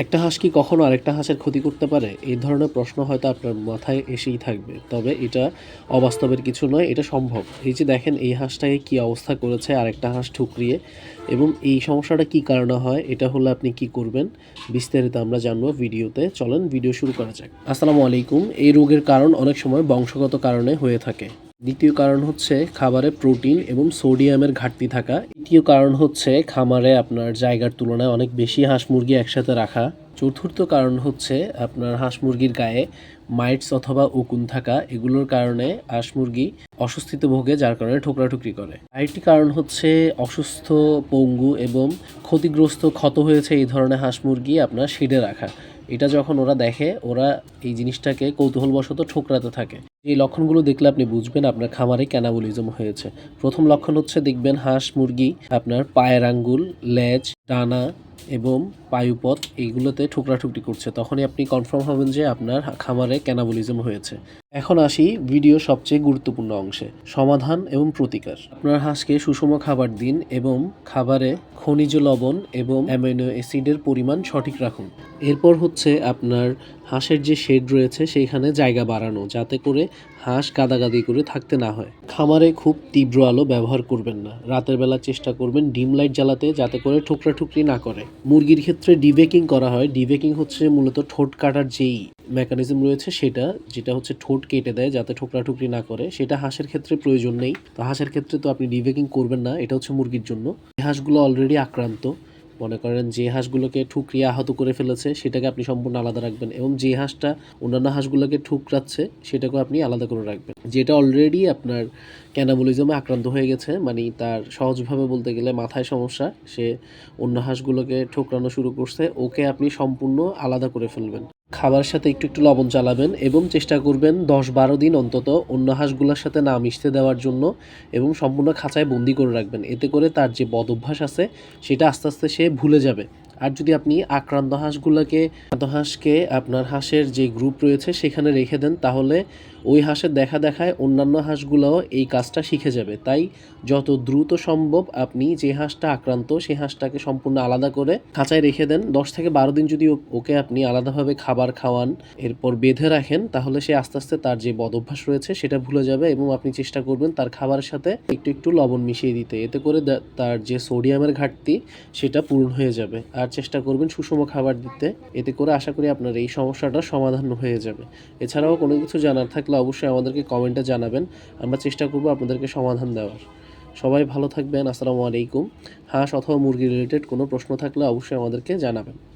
একটা হাঁস কি কখনো আরেকটা হাঁসের ক্ষতি করতে পারে? এই ধরনের প্রশ্ন হয়তো আপনার মাথায় এসেই থাকবে। তবে এটা অবাস্তবের কিছু নয়, এটা সম্ভব। এই যে দেখেন, এই হাঁসটাকে কি অবস্থা করেছে আরেকটা হাঁস ঠুকরিয়ে এবং এই সমস্যাটা কি কারণে হয়, এটা হলে আপনি কি করবেন? বিস্তারিত আমরা জানব ভিডিওতে। চলেন, ভিডিও শুরু করা যাক। আসসালামু আলাইকুম। এই রোগের কারণ অনেক সময় বংশগত কারণে হয়ে থাকে। দ্বিতীয় কারণ হচ্ছে খাবারে প্রোটিন এবং সোডিয়ামের ঘাটতি থাকা। তৃতীয় কারণ হচ্ছে খামারে আপনার জায়গার তুলনায় অনেক বেশি হাঁস মুরগি একসাথে রাখা। চতুর্থ কারণ হচ্ছে আপনার হাঁস মুরগির গায়ে মাইটস অথবা উকুন থাকা, এগুলোর কারণে হাঁস মুরগি অসুস্থিতে ভোগে, যার কারণে ঠোকরাঠুকরি করে। আরেকটি কারণ হচ্ছে অসুস্থ পঙ্গু এবং ক্ষতিগ্রস্ত, ক্ষত হয়েছে এই ধরনের হাঁস মুরগি আপনার শেডে রাখা। এটা যখন ওরা দেখে, ওরা এই জিনিসটাকে কৌতূহলবশত ঠোকরাতে থাকে। এই লক্ষণগুলো দেখলে আপনি বুঝবেন আপনার খামারে ক্যানাবলিজম হয়েছে। প্রথম লক্ষণ হচ্ছে দেখবেন হাঁস, মুরগি, আপনার পায়ের আঙ্গুল, লেজ, ডানা এবং পায়ুপথ এইগুলোতে ঠুকরাঠুকরি করছে। তখনই আপনি কনফার্ম হবেন যে আপনার খামারে ক্যানাবলিজম হয়েছে। এখন আসি ভিডিও সবচেয়ে গুরুত্বপূর্ণ অংশে, সমাধান এবং প্রতিকার। আপনার হাঁসকে সুষম খাবার দিন এবং খাবারে খনিজ লবণ এবং অ্যামিনো অ্যাসিডের পরিমাণ সঠিক রাখুন। এরপর হচ্ছে আপনার হাঁসের যে শেড রয়েছে সেইখানে জায়গা বাড়ানো, যাতে করে হাঁস গাদাগাদি করে থাকতে না হয়। খামারে খুব তীব্র আলো ব্যবহার করবেন না। রাতের বেলা চেষ্টা করবেন ডিম লাইট জ্বালাতে, যাতে করে ঠুকরা ঠুকরি না করে। মুরগির ক্ষেত্রে ডিবেকিং করা হয়। ডিবেকিং হচ্ছে মূলত ঠোঁট কাটার যেই মেকানিজম রয়েছে সেটা, যেটা হচ্ছে ঠোঁট কেটে দেয় যাতে ঠোকরা ঠুকরি না করে। সেটা হাঁসের ক্ষেত্রে প্রয়োজন নেই। তো হাঁসের ক্ষেত্রে তো আপনি ডিবেকিং করবেন না, এটা হচ্ছে মুরগির জন্য। হাঁসগুলো অলরেডি আক্রান্ত। মনে করেন যে হাঁসগুলোকে ঠুকরিয়ে আহত করে ফেলেছে, সেটাকে আপনি সম্পূর্ণ আলাদা রাখবেন এবং যে হাঁসটা অন্যান্য হাঁসগুলোকে ঠুকরাচ্ছে, সেটাকেও আপনি আলাদা করে রাখবেন। যেটা অলরেডি আপনার ক্যানাবলিজমে আক্রান্ত হয়ে গেছে। মানে তার সহজভাবে বলতে গেলে মাথায় সমস্যা। সে অন্য হাঁসগুলোকে ঠোকরানো শুরু করছে। ওকে আপনি সম্পূর্ণ আলাদা করে ফেলবেন। খাবার সাথে একটু একটু লবণ চালাবেন এবং চেষ্টা করবেন দশ বারো দিন অন্তত অন্য হাঁসগুলোর সাথে না মিশতে দেওয়ার জন্য এবং সম্পূর্ণ খাঁচায় বন্দি করে রাখবেন। এতে করে তার যে বদ অভ্যাস আছে, সেটা আস্তে আস্তে সে ভুলে যাবে। আর যদি আপনি আক্রান্ত হাঁসগুলোকে, আক্রান্ত হাঁসকে আপনার হাঁসের যে গ্রুপ রয়েছে, সেখানে রেখে দেন, তাহলে ওই হাঁসের দেখা দেখায় অন্যান্য হাঁসগুলোও এই কাজটা শিখে যাবে। তাই যত দ্রুত সম্ভব আপনি যে হাঁসটা আক্রান্ত সেই হাঁসটাকে সম্পূর্ণ আলাদা করে খাঁচায় রেখে দেন। দশ থেকে বারো দিন যদি ওকে আপনি আলাদাভাবে খাবার খাওয়ান, এরপর বেঁধে রাখেন, তাহলে সে আস্তে আস্তে তার যে বদ অভ্যাস রয়েছে সেটা ভুলে যাবে এবং আপনি চেষ্টা করবেন তার খাবারের সাথে একটু একটু লবণ মিশিয়ে দিতে। এতে করে তার যে সোডিয়ামের ঘাটতি সেটা পূরণ হয়ে যাবে। আর চেষ্টা করবেন সুষম খাবার দিতে। এতে করে আশা করি আপনার এই সমস্যাটা সমাধান হয়ে যাবে। এছাড়াও কোনো কিছু জানার থাকলে অবশ্যই আমাদেরকে কমেন্টে জানাবেন। আমরা চেষ্টা করব আপনাদেরকে সমাধান দেওয়ার। সবাই ভালো থাকবেন, আসসালামু আলাইকুম। হাঁস অথবা মুরগি রিলেটেড কোনো প্রশ্ন থাকলে অবশ্যই আমাদেরকে জানাবেন।